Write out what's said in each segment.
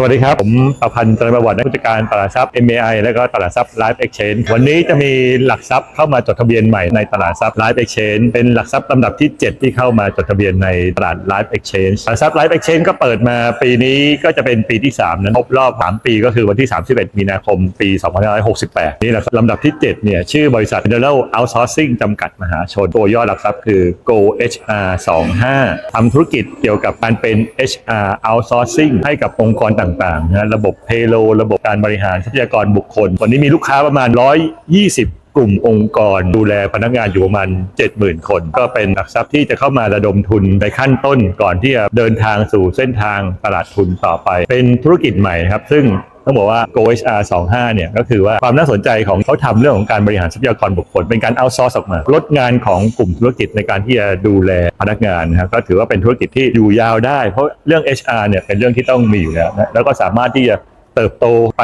สวัสดีครับ ผมประพันธ์ตรประวัตินักวิชาการตลาดทรัพย์ MAI และก็ตลาดทรัพย์ Live Exchange วันนี้จะมีหลักทรัพย์เข้ามาจดทะเบียนใหม่ในตลาดทรัพย์ Live Exchange เป็นหลักทรัพย์ลำดับที่ 7 ที่เข้ามาจดทะเบียนในตลาด Live Exchange ตลาดทรัพย์ Live Exchange ก็เปิดมาปีนี้ก็จะเป็นปีที่ 3 นั้นครบรอบ 3 ปีก็คือวันที่ 31 มีนาคม ปี 2568 นี่แหละครับลำดับที่ 7 เนี่ยชื่อบริษัท Federal Outsourcing จำกัดมหาชนตัวย่อหลักทรัพย์คือ Go HR 25ทำธุรกิจเกี่ยวกับการเป็น HR Outsourcing ให้กับองค์กรต่างๆนะระบบเพโลระบบการบริหารทรัพยากรบุคคล วันนี้มีลูกค้าประมาณ 120กลุ่มองค์กรดูแลพนักงานอยู่ประมาณ 70,000 คน ก็เป็นหลักทรัพย์ที่จะเข้ามาระดมทุนในขั้นต้นก่อนที่จะเดินทางสู่เส้นทางตลาดทุนต่อไป เป็นธุรกิจใหม่ครับ ซึ่ง ต้องบอกว่า GoHR 25 เนี่ยก็คือว่าความน่าสนใจของเขาทำเรื่องของการบริหารทรัพยากรบุคคล เป็นการเอาซอร์สออกมา ลดงานของกลุ่มธุรกิจในการที่จะดูแลพนักงานนะครับก็ถือว่าเป็นธุรกิจที่อยู่ยาวได้ เพราะเรื่อง HR เนี่ยเป็นเรื่องที่ต้องมีอยู่แล้วนะแล้วก็สามารถที่จะเติบโตไป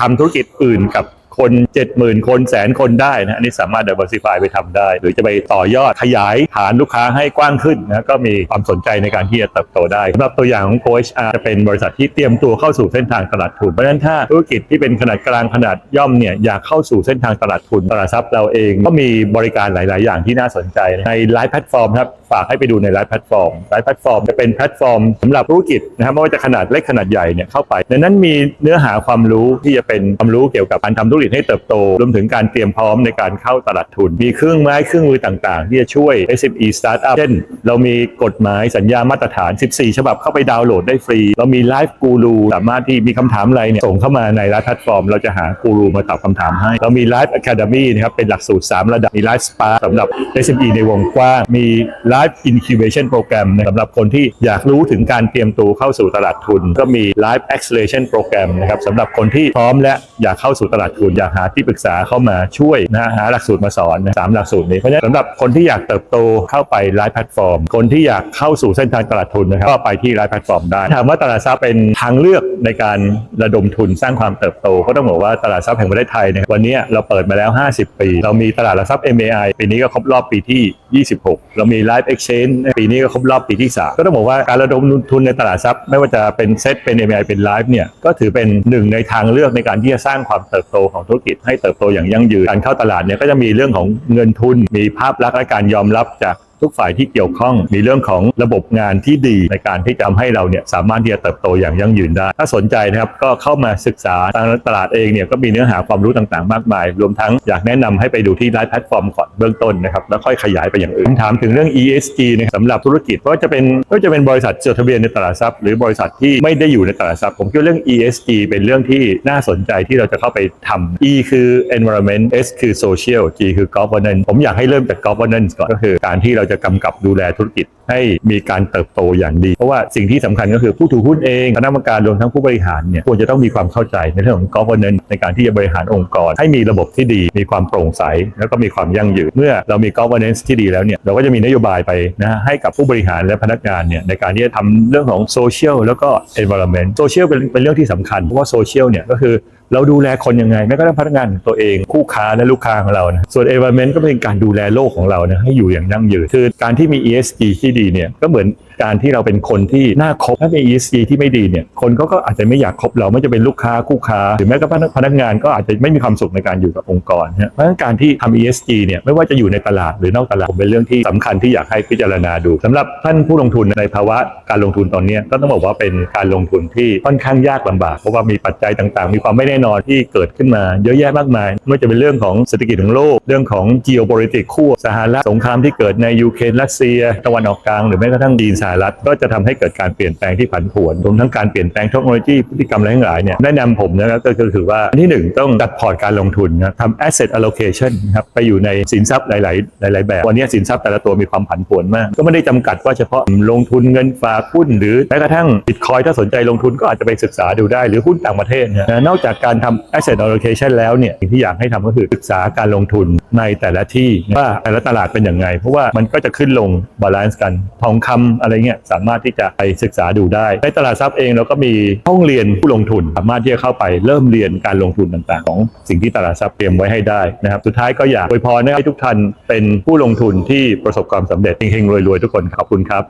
ทำธุรกิจอื่นกับ คน 70,000 คนแสนคนได้นะอันนี้สามารถ diversify ไปทำได้ หรือจะไปต่อยอดขยายฐานลูกค้าให้กว้างขึ้นนะก็มีความสนใจในการที่จะเติบโตได้สำหรับตัวอย่างของ GoHR จะเป็นบริษัทที่เตรียมตัวเข้าสู่เส้นทางตลาดทุนเพราะฉะนั้นถ้าธุรกิจที่เป็นขนาดกลางขนาดย่อมเนี่ยอยากเข้าสู่เส้นทางตลาดทุนตลาดทรัพย์เราเองก็มีบริการหลาย ๆ อย่างที่น่าสนใจในไลฟ์แพลตฟอร์มครับฝากให้ไปดูในไลฟ์แพลตฟอร์มไลฟ์แพลตฟอร์มจะเป็นแพลตฟอร์มสำหรับธุรกิจนะครับไม่ว่าจะขนาดเล็กขนาดใหญ่เนี่ยเข้าไปในนั้นมีเนื้อหาความรู้ที่จะเป็นความรู้เกี่ยวกับการทำธุรกิจให้เติบโต รวมถึงการเตรียมพร้อมในการเข้าตลาดทุน มีเครื่องไม้เครื่องมือต่างๆ ที่จะช่วย SME Startup เช่น เรามีกฎหมายสัญญามาตรฐาน 14 ฉบับเข้าไปดาวน์โหลดได้ฟรี เรามีไลฟ์กูรูสามารถที่มีคำถามอะไรเนี่ยส่งเข้ามาในไลฟ์แพลตฟอร์ม เราจะหากูรูมาตอบคำถามให้ เรามีไลฟ์ Academy นะครับเป็นหลักสูตร 3 ระดับมีไลฟ์สปาสำหรับ SME ในวงกว้างมีไลฟ์ Incubation Program นะสำหรับคนที่อยากรู้ถึงการเตรียมตัวเข้าสู่ตลาดทุน ก็มี Live Acceleration Program นะครับสำหรับคนที่พร้อมและอยากเข้าสู่ตลาดทุนอยากหาที่ปรึกษาเข้ามาช่วยนะหาหลักสูตรมาสอนนะสามหลักสูตรนี้เพราะฉะนั้นสำหรับคนที่อยากเติบโตเข้าไปไลฟ์แพลตฟอร์ม คนที่อยากเข้าสู่เส้นทางตลาดทุนนะครับก็ไปที่ไลฟ์แพลตฟอร์มได้ถามว่าตลาดทรัพย์เป็นทางเลือกในการระดมทุนสร้างความเติบโตก็ต้องบอกว่าตลาดทรัพย์แห่งประเทศไทยเนี่ยวันนี้เราเปิดมาแล้ว 50 ปี เรามีตลาดหลักทรัพย์ MAI ปีนี้ก็ครบรอบปีที่ 26 เรามี Live Exchange ปีนี้ก็ครบรอบปีที่ 3 ก็ต้องบอกว่าการระดมทุนในตลาดทรัพย์ ไม่ว่าจะเป็นเซตเป็น MAI เป็น Live เนี่ยก็ถือเป็นหนึ่งในทางเลือกในการที่จะสร้างความเติบโตของธุรกิจให้เติบโตอย่างยั่งยืน การเข้าตลาดเนี่ยก็จะมีเรื่องของเงินทุน มีภาพลักษณ์และการยอมรับจาก ทุกฝ่ายที่เกี่ยวข้องมีเรื่องของระบบงานที่ดีในการที่จะทำให้เราเนี่ยสามารถที่จะเติบโตอย่างยั่งยืนได้ ถ้าสนใจนะครับก็เข้ามาศึกษาทางตลาดเองเนี่ยก็มีเนื้อหาความรู้ต่างๆ มากมาย รวมทั้งอยากแนะนำให้ไปดูที่ไลฟ์แพลตฟอร์มก่อนเบื้องต้นนะครับแล้วค่อยขยายไปอย่างอื่นผมถามถึงเรื่อง ESG นะครับสำหรับธุรกิจว่าจะเป็นก็จะเป็นบริษัทจดทะเบียนในตลาดทรัพย์ หรือบริษัทที่ไม่ได้อยู่ในตลาดทรัพย์ผมคิดว่าเรื่อง ESG เป็นเรื่องที่น่าสนใจที่เราจะเข้าไปทำ E คือ environment S คือ social G คือ governance ผมอยากให้เริ่มจาก governance ก่อนก็คือการที่เราจะกำกับดูแลธุรกิจให้มีการเติบโตอย่างดี เพราะว่าสิ่งที่สำคัญก็คือผู้ถือหุ้นเองคณะกรรมการรวมทั้งผู้บริหารเนี่ยควรจะต้องมีความเข้าใจในเรื่องของ governance ในการที่จะบริหารองค์กร ให้มีระบบที่ดี มีความโปร่งใส แล้วก็มีความยั่งยืนเมื่อเรามี governance ที่ดีแล้วเนี่ยเราก็จะมีนโยบายไปนะฮะให้กับผู้บริหารและพนักงานเนี่ยในการที่จะทำเรื่องของ social แล้วก็ environment social เป็นเป็นเรื่องที่สำคัญเพราะว่า social เนี่ยก็คือเราดูแลคนยังไงแม้กระทั่งพนักงานของตัวเองคู่ค้าและลูกค้าของเรานะส่วน environment ก็เป็นการดูแลโลกของเรานะให้อยู่อย่างยั่งยืนคือการที่มี ESG ที่ดีเนี่ยก็เหมือนการที่เราเป็นคนที่น่าคบถ้ามี ESG ที่ไม่ดีเนี่ยคนเขาก็อาจจะไม่อยากคบเราไม่จะเป็นลูกค้าคู่ค้า หรือแม้กระทั่งพนักงานก็อาจจะไม่มีความสุขในการอยู่กับองค์กรเพราะฉะนั้นการที่ทำ ESG เนี่ยไม่ว่าจะอยู่ในตลาดหรือนอกตลาดผมเป็นเรื่องที่สำคัญที่อยากให้พิจารณาดูสำหรับท่านผู้ลงทุนในภาวะการลงทุนตอนนี้ก็ต้องบอกว่าเป็นการลงทุนที่ค่อนข้างยากลำบากเพราะว่ามีปัจจัยต่างๆ มีความไม่แน่นอนที่เกิดขึ้นมาเยอะแยะมากมายไม่ว่าจะเป็นเรื่องของเศรษฐกิจของโลก เรื่องของ geopolitics คู่สหรัฐสงครามที่เกิดในยูเครนรัสเซียตะวันออกกลางหรือแม้กระทั่งจีนสหรัฐก็จะทำให้เกิดการเปลี่ยนแปลงที่ผันผวนรวมทั้งการเปลี่ยนแปลงเทคโนโลยีพฤติกรรมอะไรทั้งหลายเนี่ยแนะนำผมนะครับก็คือว่าที่หนึ่งต้องจัดพอร์ตการลงทุนนะทำ asset allocation นะครับไปอยู่ในสินทรัพย์หลาย ๆ หลาย ๆ แบบ วันนี้สินทรัพย์แต่ละตัวมีความผันผวนมาก ก็ไม่ได้จำกัดว่าเฉพาะลงทุนเงินฝากหุ้นหรือแม้กระทั่งบิตคอยถ้าสนใจลงทุนก็อาจจะไปศึกษาดูได้หรือหุ้นต่างประเทศนะนอกจากการทำ asset allocation แล้วเนี่ยสิ่งที่อยากให้ทำก็คือศึกษาการลงทุนในแต่ละที่ว่าแต่ละตลาดเป็นอย่างไง เพราะว่ามันก็จะขึ้นลงบาลานซ์กันทองคำอะไรเงี้ยสามารถที่จะไปศึกษาดูได้ ในตลาดทรัพย์เองเราก็มีห้องเรียนผู้ลงทุน สามารถที่จะเข้าไปเริ่มเรียนการลงทุนต่างๆ ของสิ่งที่ตลาดทรัพย์เตรียมไว้ให้ได้นะครับสุดท้ายก็อยากอวยพรให้ทุกท่านเป็นผู้ลงทุนที่ประสบความสำเร็จเฮงๆรวยๆทุกคนขอบคุณครับ